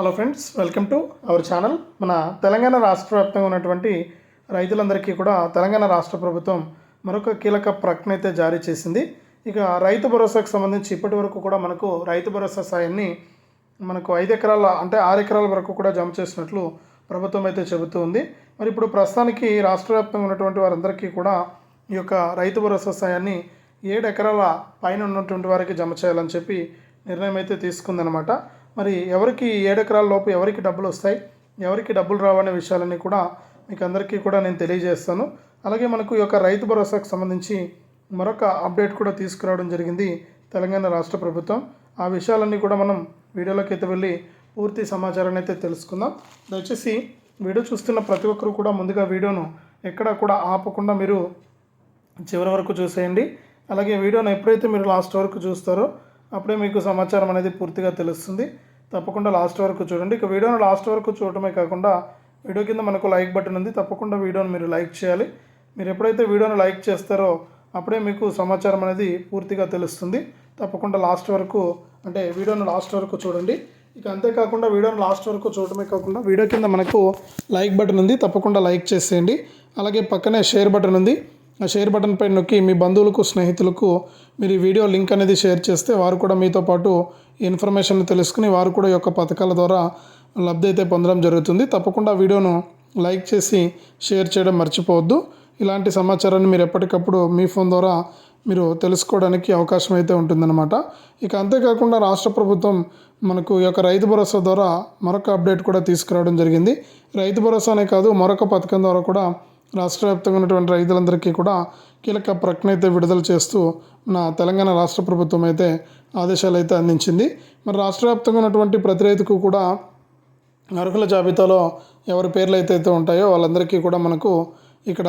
Hello friends welcome to our channel మన తెలంగాణ రాష్ట్ర వ్యాప్తంగా ఉన్నటువంటి రైతులందరికీ కూడా తెలంగాణ రాష్ట్ర ప్రభుత్వం మరొక కీలక ప్రకటన అయితే జారీ చేసింది. ఇక రైతు భరోసాకు సంబంధించి ఇప్పటి వరకు కూడా మనకు రైతు భరోసా సాయాన్ని మనకు ఐదు ఎకరాల అంటే ఆరు ఎకరాల వరకు కూడా జమ చేసినట్లు ప్రభుత్వం అయితే చెబుతూ ఉంది. మరి ఇప్పుడు ప్రస్తుతానికి రాష్ట్ర వ్యాప్తంగా ఉన్నటువంటి వారందరికీ కూడా ఈ యొక్క రైతు భరోసా సాయాన్ని ఏడు ఎకరాల పైన ఉన్నటువంటి వారికి జమ చేయాలని చెప్పి నిర్ణయం అయితే తీసుకుందనమాట మరి ఎవరికి ఏడెకరాల లోపు ఎవరికి డబ్బులు వస్తాయి ఎవరికి డబ్బులు రావనే విషయాలన్నీ కూడా మీకు అందరికీ కూడా నేను తెలియజేస్తాను. అలాగే మనకు ఈ యొక్క రైతు భరోసాకు సంబంధించి మరొక అప్డేట్ కూడా తీసుకురావడం జరిగింది తెలంగాణ రాష్ట్ర ప్రభుత్వం. ఆ విషయాలన్నీ కూడా మనం వీడియోలోకి అయితే వెళ్ళి పూర్తి సమాచారాన్ని అయితే తెలుసుకుందాం. దయచేసి వీడియో చూస్తున్న ప్రతి ఒక్కరు కూడా ముందుగా వీడియోను ఎక్కడా కూడా ఆపకుండా మీరు చివరి వరకు చూసేయండి. అలాగే వీడియోను ఎప్పుడైతే మీరు లాస్ట్ వరకు చూస్తారో అప్పుడే మీకు సమాచారం అనేది పూర్తిగా తెలుస్తుంది. తప్పకుండా లాస్ట్ వరకు చూడండి. ఇక వీడియోను లాస్ట్ వరకు చూడటమే కాకుండా వీడియో కింద మనకు లైక్ బటన్ ఉంది. తప్పకుండా వీడియోను మీరు లైక్ చేయాలి. మీరు ఎప్పుడైతే వీడియోను లైక్ చేస్తారో అప్పుడే మీకు సమాచారం అనేది పూర్తిగా తెలుస్తుంది. తప్పకుండా లాస్ట్ వరకు అంటే వీడియోను లాస్ట్ వరకు చూడండి. ఇక అంతేకాకుండా వీడియోను లాస్ట్ వరకు చూడటమే కాకుండా వీడియో కింద మనకు లైక్ బటన్ ఉంది. తప్పకుండా లైక్ చేసేయండి. అలాగే పక్కనే షేర్ బటన్ ఉంది. షేర్ బటన్ పై నొక్కి మీ బంధువులకు స్నేహితులకు మీరు ఈ వీడియో లింక్ అనేది షేర్ చేస్తే వారు కూడా మీతో పాటు ఇన్ఫర్మేషన్ తెలుసుకుని వారు కూడా ఈ యొక్క పథకాల ద్వారా లబ్ధి అయితే పొందడం జరుగుతుంది. తప్పకుండా వీడియోను లైక్ చేసి షేర్ చేయడం మర్చిపోవద్దు. ఇలాంటి సమాచారాన్ని మీరు ఎప్పటికప్పుడు మీ ఫోన్ ద్వారా మీరు తెలుసుకోవడానికి అవకాశం అయితే ఉంటుందన్నమాట. ఇక అంతేకాకుండా రాష్ట్ర ప్రభుత్వం మనకు ఈ యొక్క రైతు భరోసా ద్వారా మరొక అప్డేట్ కూడా తీసుకురావడం జరిగింది. రైతు భరోసానే కాదు మరొక పథకం ద్వారా కూడా రాష్ట్ర వ్యాప్తంగా ఉన్నటువంటి రైతులందరికీ కూడా కీలక ప్రకటన అయితే విడుదల చేస్తూ మన తెలంగాణ రాష్ట్ర ప్రభుత్వం అయితే ఆదేశాలు అయితే అందించింది. మరి రాష్ట్ర వ్యాప్తంగా ఉన్నటువంటి ప్రతి రైతుకు కూడా అర్హుల జాబితాలో ఎవరి పేర్లు అయితే అయితే ఉంటాయో వాళ్ళందరికీ కూడా మనకు ఇక్కడ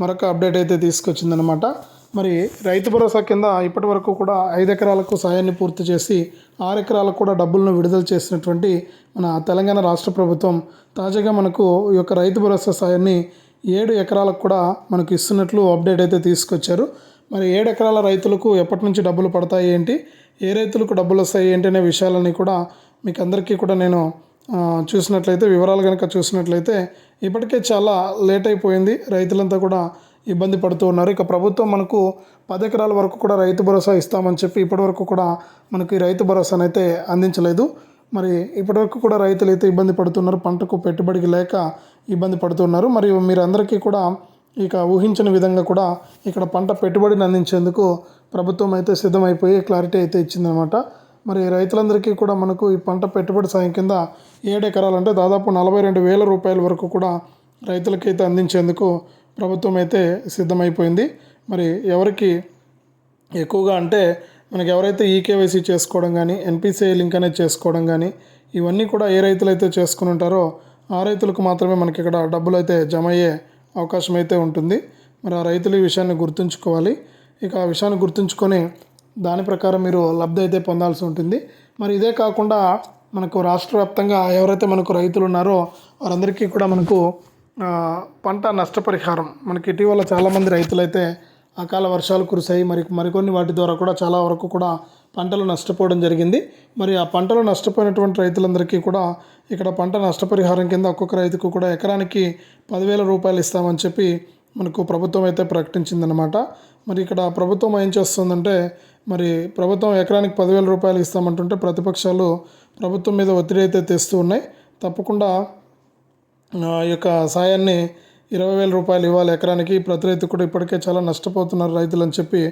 మరొక అప్డేట్ అయితే తీసుకొచ్చిందనమాట మరి రైతు భరోసా కింద ఇప్పటి వరకు కూడా ఐదు ఎకరాలకు సాయాన్ని పూర్తి చేసి ఆరు ఎకరాలకు కూడా డబ్బులను విడుదల చేసినటువంటి మన తెలంగాణ రాష్ట్ర ప్రభుత్వం తాజాగా మనకు ఈ యొక్క రైతు భరోసా సాయాన్ని ఏడు ఎకరాలకు కూడా మనకు ఇస్తున్నట్లు అప్డేట్ అయితే తీసుకొచ్చారు. మరి ఏడు ఎకరాల రైతులకు ఎప్పటి నుంచి డబ్బులు పడతాయి ఏంటి? ఏ రైతులకు డబ్బులు వస్తాయి ఏంటి అనే విషయాలన్నీ కూడా మీకు అందరికీ కూడా నేను చూసినట్లయితే వివరాలు కనుక చూసినట్లయితే ఇప్పటికే చాలా లేట్ అయిపోయింది. రైతులంతా కూడా ఇబ్బంది పడుతూ ఉన్నారు. ఇక ప్రభుత్వం మనకు పది ఎకరాల వరకు కూడా రైతు భరోసా ఇస్తామని చెప్పి ఇప్పటివరకు కూడా మనకి రైతు భరోసానైతే అయితే అందించలేదు. మరి ఇప్పటివరకు కూడా రైతులు అయితే ఇబ్బంది పడుతున్నారు పంటకు పెట్టుబడికి లేక ఇబ్బంది పడుతున్నారు. మరియు మీరందరికీ కూడా ఇక ఊహించిన విధంగా కూడా ఇక్కడ పంట పెట్టుబడిని అందించేందుకు ప్రభుత్వం అయితే సిద్ధమైపోయి క్లారిటీ అయితే ఇచ్చిందనమాట మరి రైతులందరికీ కూడా మనకు ఈ పంట పెట్టుబడి సాయం కింద ఏడు ఎకరాలంటే దాదాపు నలభై రెండు వేల రూపాయల వరకు కూడా రైతులకైతే అందించేందుకు ప్రభుత్వం అయితే సిద్ధమైపోయింది. మరి ఎవరికి ఎక్కువగా అంటే మనకి ఎవరైతే ఈకేవైసీ చేసుకోవడం కానీ ఎన్పిసిఐ లింక్ అనేది చేసుకోవడం కానీ ఇవన్నీ కూడా ఏ రైతులు అయితే చేసుకుని ఉంటారో ఆ రైతులకు మాత్రమే మనకి ఇక్కడ డబ్బులు అయితే జమ అయ్యే అవకాశం అయితే ఉంటుంది. మరి ఆ రైతులు ఈ విషయాన్ని గుర్తుంచుకోవాలి. ఇక ఆ విషయాన్ని గుర్తుంచుకొని దాని ప్రకారం మీరు లబ్ధి అయితే పొందాల్సి ఉంటుంది. మరి ఇదే కాకుండా మనకు రాష్ట్ర వ్యాప్తంగా ఎవరైతే మనకు రైతులు ఉన్నారో వారందరికీ కూడా మనకు పంట నష్టపరిహారం. మనకి ఇటీవల చాలామంది రైతులైతే అకాల వర్షాలు కురిశాయి. మరి మరికొన్ని వాటి ద్వారా కూడా చాలా వరకు కూడా పంటలు నష్టపోవడం జరిగింది. మరి ఆ పంటలు నష్టపోయినటువంటి రైతులందరికీ కూడా ఇక్కడ పంట నష్టపరిహారం కింద ఒక్కొక్క రైతుకు కూడా ఎకరానికి పదివేల రూపాయలు ఇస్తామని చెప్పి మనకు ప్రభుత్వం అయితే ప్రకటించిందనమాట మరి ఇక్కడ ప్రభుత్వం ఏం చేస్తుందంటే మరి ప్రభుత్వం ఎకరానికి పదివేల రూపాయలు ఇస్తామంటుంటే ప్రతిపక్షాలు ప్రభుత్వం మీద ఒత్తిడి అయితే తెస్తూ ఉన్నాయి. తప్పకుండా ఈ యొక్క సాయాన్ని ఇరవై వేల రూపాయలు ఇవ్వాలి ఎకరానికి. ప్రతి రైతు కూడా ఇప్పటికే చాలా నష్టపోతున్నారు రైతులు అని చెప్పి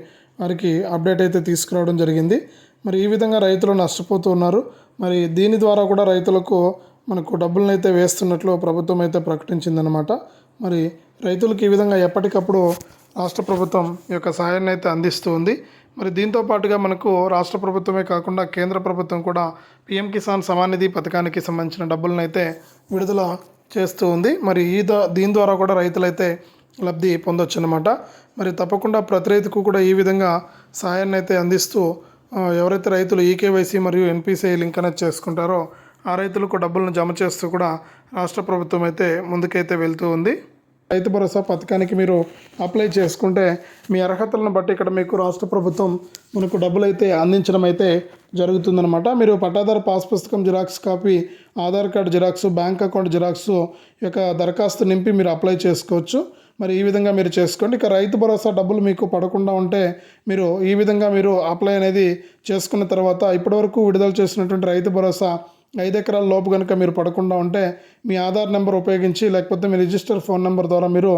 వారికి అప్డేట్ అయితే తీసుకురావడం జరిగింది. మరి ఈ విధంగా రైతులు నష్టపోతూ ఉన్నారు. మరి దీని ద్వారా కూడా రైతులకు మనకు డబ్బులను అయితే వేస్తున్నట్లు ప్రభుత్వం అయితే ప్రకటించిందనమాట మరి రైతులకు ఈ విధంగా ఎప్పటికప్పుడు రాష్ట్ర ప్రభుత్వం యొక్క సహాయాన్ని అయితే అందిస్తూ ఉంది. మరి దీంతో పాటుగా మనకు రాష్ట్ర ప్రభుత్వమే కాకుండా కేంద్ర ప్రభుత్వం కూడా పిఎం కిసాన్ సమానిధి పథకానికి సంబంధించిన డబ్బులను అయితే విడుదల చేస్తూ ఉంది. మరి ఈ దీని ద్వారా కూడా రైతులైతే లబ్ధి పొందొచ్చు అనమాట మరి తప్పకుండా ప్రతి రైతుకు కూడా ఈ విధంగా సహాయాన్ని అయితే అందిస్తూ ఎవరైతే రైతులు ఈకేవైసీ మరియు ఎన్పిసిఐ లింక్ అనేది చేసుకుంటారో ఆ రైతులకు డబ్బులను జమ చేస్తూ కూడా రాష్ట్ర ప్రభుత్వం అయితే ముందుకైతే వెళ్తూ ఉంది. రైతు భరోసా పథకానికి మీరు అప్లై చేసుకుంటే మీ అర్హతలను బట్టి ఇక్కడ మీకు రాష్ట్ర ప్రభుత్వం మనకు డబ్బులు అయితే అందించడం అయితే జరుగుతుందన్నమాట. మీరు పట్టాదారు పాస్ పుస్తకం xerox copy Aadhaar card xerox bank account xerox యొక్క దరఖాస్తు నింపి మీరు అప్లై చేసుకోవచ్చు. మరి ఈ విధంగా మీరు చేసుకోండి. ఇక రైతు భరోసా డబ్బులు మీకు పడకుండా ఉంటే మీరు ఈ విధంగా మీరు అప్లై అనేది చేసుకున్న తర్వాత ఇప్పటివరకు విడుదల చేసినటువంటి రైతు భరోసా ఐదు ఎకరాల లోపు కనుక మీరు పడకుండా ఉంటే మీ ఆధార్ నెంబర్ ఉపయోగించి లేకపోతే మీ రిజిస్టర్ ఫోన్ నెంబర్ ద్వారా మీరు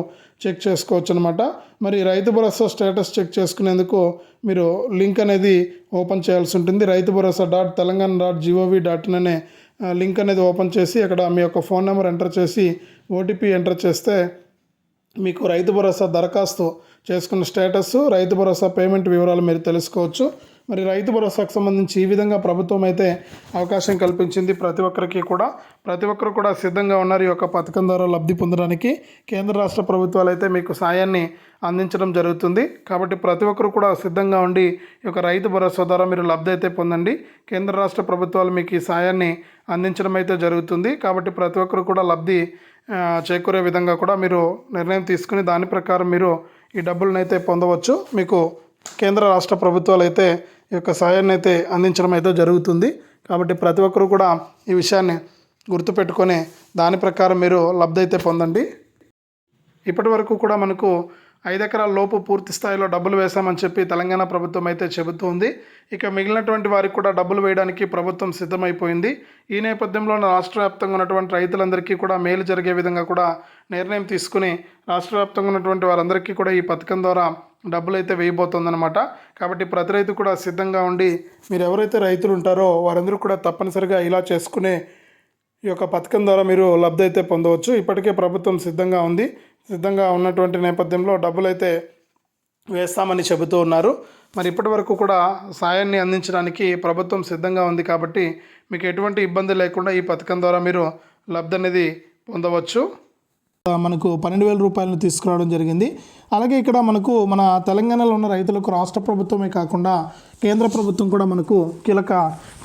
చెక్ చేసుకోవచ్చు అనమాట మరి రైతు భరోసా స్టేటస్ చెక్ చేసుకునేందుకు మీరు లింక్ అనేది ఓపెన్ చేయాల్సి ఉంటుంది. Rythu Bharosa dot Telangana dot G O V dot in అనే లింక్ అనేది ఓపెన్ చేసి అక్కడ మీ యొక్క ఫోన్ నెంబర్ ఎంటర్ చేసి ఓటీపీ ఎంటర్ చేస్తే మీకు రైతు భరోసా దరఖాస్తు చేసుకున్న స్టేటస్ రైతు భరోసా పేమెంట్ వివరాలు మీరు తెలుసుకోవచ్చు. మరి రైతు భరోసాకు సంబంధించి ఈ విధంగా ప్రభుత్వం అయితే అవకాశం కల్పించింది. ప్రతి ఒక్కరికి కూడా ప్రతి ఒక్కరు కూడా సిద్ధంగా ఉన్నారు ఈ యొక్క పథకం ద్వారా లబ్ధి పొందడానికి. కేంద్ర రాష్ట్ర ప్రభుత్వాలు అయితే మీకు సాయాన్ని అందించడం జరుగుతుంది. కాబట్టి ప్రతి ఒక్కరు కూడా సిద్ధంగా ఉండి ఈ యొక్క రైతు భరోసా ద్వారా మీరు లబ్ధి అయితే పొందండి. కేంద్ర రాష్ట్ర ప్రభుత్వాలు మీకు ఈ సాయాన్ని అందించడం అయితే జరుగుతుంది. కాబట్టి ప్రతి ఒక్కరు కూడా లబ్ధి చేకూరే విధంగా కూడా మీరు నిర్ణయం తీసుకుని దాని ప్రకారం మీరు ఈ డబ్బులను అయితే పొందవచ్చు. మీకు కేంద్ర రాష్ట్ర ప్రభుత్వాలు అయితే యొక్క సాయాన్ని అయితే అందించడం అయితే జరుగుతుంది. కాబట్టి ప్రతి ఒక్కరు కూడా ఈ విషయాన్ని గుర్తుపెట్టుకొని దాని ప్రకారం మీరు లబ్ధి అయితే పొందండి. ఇప్పటి వరకు కూడా మనకు ఐదు ఎకరాల లోపు పూర్తి స్థాయిలో డబ్బులు వేశామని చెప్పి తెలంగాణ ప్రభుత్వం అయితే చెబుతోంది. ఇక మిగిలినటువంటి వారికి కూడా డబ్బులు వేయడానికి ప్రభుత్వం సిద్ధమైపోయింది. ఈ నేపథ్యంలో రాష్ట్ర వ్యాప్తంగా ఉన్నటువంటి రైతులందరికీ కూడా మేలు జరిగే విధంగా కూడా నిర్ణయం తీసుకుని రాష్ట్ర వ్యాప్తంగా ఉన్నటువంటి వారందరికీ కూడా ఈ పథకం ద్వారా డబ్బులు అయితే వేయబోతోందనమాట కాబట్టి ప్రతి రైతు కూడా సిద్ధంగా ఉండి మీరు ఎవరైతే రైతులు ఉంటారో వారందరూ కూడా తప్పనిసరిగా ఇలా చేసుకునే ఈ యొక్క పథకం ద్వారా మీరు లబ్ధి అయితే పొందవచ్చు. ఇప్పటికే ప్రభుత్వం సిద్ధంగా ఉంది. సిద్ధంగా ఉన్నటువంటి నేపథ్యంలో డబ్బులు అయితే వేస్తామని చెబుతూ ఉన్నారు. మరి ఇప్పటి వరకు కూడా సాయాన్ని అందించడానికి ప్రభుత్వం సిద్ధంగా ఉంది కాబట్టి మీకు ఎటువంటి ఇబ్బంది లేకుండా ఈ పథకం ద్వారా మీరు లబ్ధి అనేది పొందవచ్చు. మనకు పన్నెండు వేల రూపాయలను తీసుకురావడం జరిగింది. అలాగే ఇక్కడ మనకు మన తెలంగాణలో ఉన్న రైతులకు రాష్ట్ర ప్రభుత్వమే కాకుండా కేంద్ర ప్రభుత్వం కూడా మనకు కీలక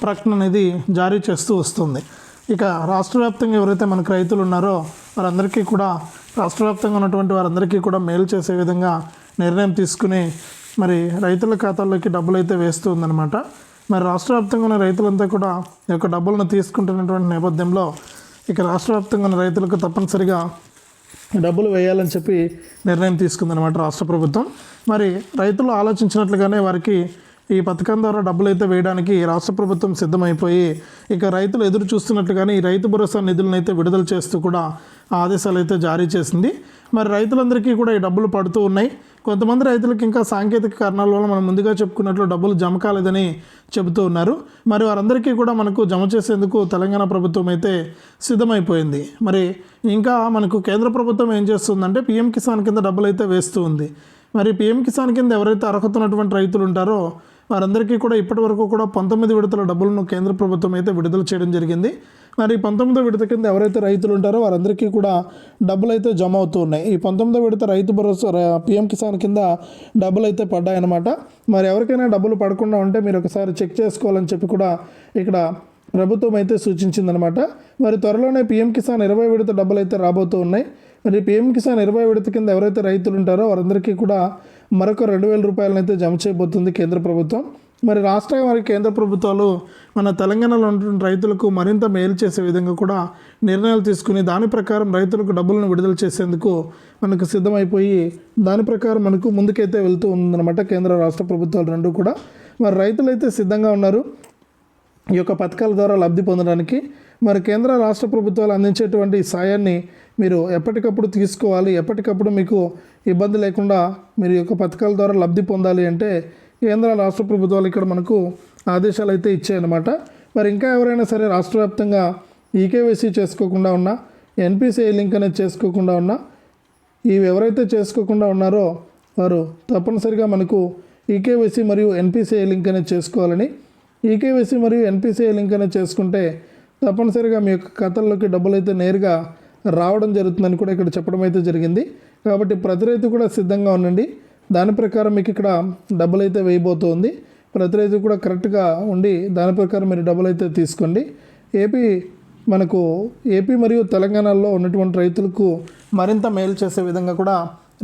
ప్రకటన అనేది జారీ చేస్తూ వస్తుంది. ఇక రాష్ట్ర వ్యాప్తంగా ఎవరైతే మనకు రైతులు ఉన్నారో వారందరికీ కూడా రాష్ట్ర వ్యాప్తంగా ఉన్నటువంటి వారందరికీ కూడా మేలు చేసే విధంగా నిర్ణయం తీసుకుని మరి రైతుల ఖాతాల్లోకి డబ్బులు అయితే వేస్తూ ఉందన్నమాట. మరి రాష్ట్ర వ్యాప్తంగా ఉన్న రైతులంతా కూడా ఈ యొక్క డబ్బులను తీసుకుంటున్నటువంటి నేపథ్యంలో ఇక రాష్ట్ర వ్యాప్తంగా ఉన్న రైతులకు తప్పనిసరిగా డబ్బులు వేయాలని చెప్పి నిర్ణయం తీసుకుందనమాట రాష్ట్ర ప్రభుత్వం. మరి రైతులు ఆలోచించినట్లుగానే వారికి ఈ పథకం ద్వారా డబ్బులు అయితే వేయడానికి రాష్ట్ర ప్రభుత్వం సిద్ధమైపోయి ఇక రైతులు ఎదురు చూస్తున్నట్లుగానే ఈ రైతు భరోసా నిధులను అయితే విడుదల చేస్తూ కూడా ఆదేశాలు అయితే జారీ చేసింది. మరి రైతులందరికీ కూడా ఈ డబ్బులు పడుతూ ఉన్నాయి. కొంతమంది రైతులకు ఇంకా సాంకేతిక కారణాల వల్ల మనం ముందుగా చెప్పుకున్నట్లు డబ్బులు జమ కాలేదని చెబుతూ ఉన్నారు. మరి వారందరికీ కూడా మనకు జమ చేసేందుకు తెలంగాణ ప్రభుత్వం అయితే సిద్ధమైపోయింది. మరి ఇంకా మనకు కేంద్ర ప్రభుత్వం ఏం చేస్తుందంటే పీఎం కిసాన్ కింద డబ్బులు అయితే వేస్తూ ఉంది. మరి పీఎం కిసాన్ కింద ఎవరైతే అర్హత ఉన్నటువంటి రైతులు ఉంటారో వారందరికీ కూడా ఇప్పటి వరకు కూడా పంతొమ్మిది విడతల డబ్బులను కేంద్ర ప్రభుత్వం అయితే విడుదల చేయడం జరిగింది. మరి పంతొమ్మిదో విడత కింద ఎవరైతే రైతులు ఉంటారో వారందరికీ కూడా డబ్బులు అయితే జమ అవుతూ ఉన్నాయి. ఈ పంతొమ్మిదో విడత రైతు భరోసా పిఎం కిసాన్ కింద డబ్బులు అయితే పడ్డాయన్నమాట. మరి ఎవరికైనా డబ్బులు పడకుండా ఉంటే మీరు ఒకసారి చెక్ చేసుకోవాలని చెప్పి కూడా ఇక్కడ ప్రభుత్వం అయితే సూచించిందనమాట మరి త్వరలోనే పీఎం కిసాన్ ఇరవై విడత డబ్బులు అయితే రాబోతూ ఉన్నాయి. మరి పీఎం కిసాన్ ఇరవై విడత కింద ఎవరైతే రైతులు ఉంటారో వారందరికీ కూడా మరొక రెండు వేల రూపాయలను అయితే జమ చేయబోతుంది కేంద్ర ప్రభుత్వం. మరి రాష్ట్ర మరి కేంద్ర ప్రభుత్వాలు మన తెలంగాణలో ఉన్నటువంటి రైతులకు మరింత మేలు చేసే విధంగా కూడా నిర్ణయాలు తీసుకుని దాని ప్రకారం రైతులకు డబ్బులను విడుదల చేసేందుకు మనకు సిద్ధమైపోయి దాని ప్రకారం మనకు ముందుకైతే వెళ్తూ ఉందన్నమాట కేంద్ర రాష్ట్ర ప్రభుత్వాలు రెండు కూడా. మరి రైతులైతే సిద్ధంగా ఉన్నారు. ఈ యొక్క పథకాల ద్వారా లబ్ధి పొందడానికి. మరి కేంద్ర రాష్ట్ర ప్రభుత్వాలు అందించేటువంటి సాయాన్ని మీరు ఎప్పటికప్పుడు తీసుకోవాలి. ఎప్పటికప్పుడు మీకు ఇబ్బంది లేకుండా మీరు ఈ యొక్క పథకాల ద్వారా లబ్ధి పొందాలి అంటే కేంద్ర రాష్ట్ర ప్రభుత్వాలు ఇక్కడ మనకు ఆదేశాలు అయితే ఇచ్చాయన్నమాట. మరి ఇంకా ఎవరైనా సరే రాష్ట్ర వ్యాప్తంగా ఈకేవైసీ చేసుకోకుండా ఉన్నా ఎన్పిసిఐ లింక్ అనేది చేసుకోకుండా ఉన్నా ఇవి ఎవరైతే చేసుకోకుండా ఉన్నారో వారు తప్పనిసరిగా మనకు ఈకేవైసీ మరియు ఎన్పిసిఐ లింక్ అనేది చేసుకోవాలని ఈకేవైసీ మరియు ఎన్పిసిఐ లింక్ అనేది చేసుకుంటే తప్పనిసరిగా మీ యొక్క ఖాతాల్లోకి డబ్బులు అయితే నేరుగా రావడం జరుగుతుందని కూడా ఇక్కడ చెప్పడం అయితే జరిగింది. కాబట్టి ప్రతి రైతు కూడా సిద్ధంగా ఉండండి. దాని ప్రకారం మీకు ఇక్కడ డబ్బులు అయితే వేయబోతోంది. ప్రతి రైతు కూడా కరెక్ట్గా ఉండి దాని ప్రకారం మీరు డబ్బులు అయితే తీసుకోండి. ఏపీ మనకు ఏపీ మరియు తెలంగాణలో ఉన్నటువంటి రైతులకు మరింత మేలు చేసే విధంగా కూడా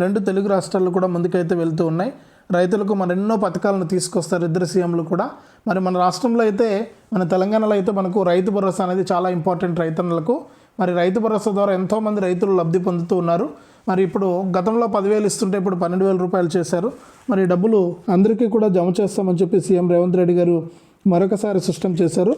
రెండు తెలుగు రాష్ట్రాలు కూడా ముందుకైతే వెళ్తూ ఉన్నాయి. రైతులకు మరెన్నో పథకాలను తీసుకొస్తారు ఇద్దరు సీఎంలు కూడా. మరి మన రాష్ట్రంలో అయితే మన తెలంగాణలో అయితే మనకు రైతు భరోసా అనేది చాలా ఇంపార్టెంట్ రైతన్నలకు. మరి రైతు భరోసా ద్వారా ఎంతోమంది రైతులు లబ్ధి పొందుతూ ఉన్నారు. మరి ఇప్పుడు గతంలో పదివేలు ఇస్తుంటే ఇప్పుడు పన్నెండు వేల రూపాయలు చేశారు. మరి డబ్బులు అందరికీ కూడా జమ చేస్తామని చెప్పి సీఎం రేవంత్ రెడ్డి గారు మరొకసారి స్పష్టం చేశారు.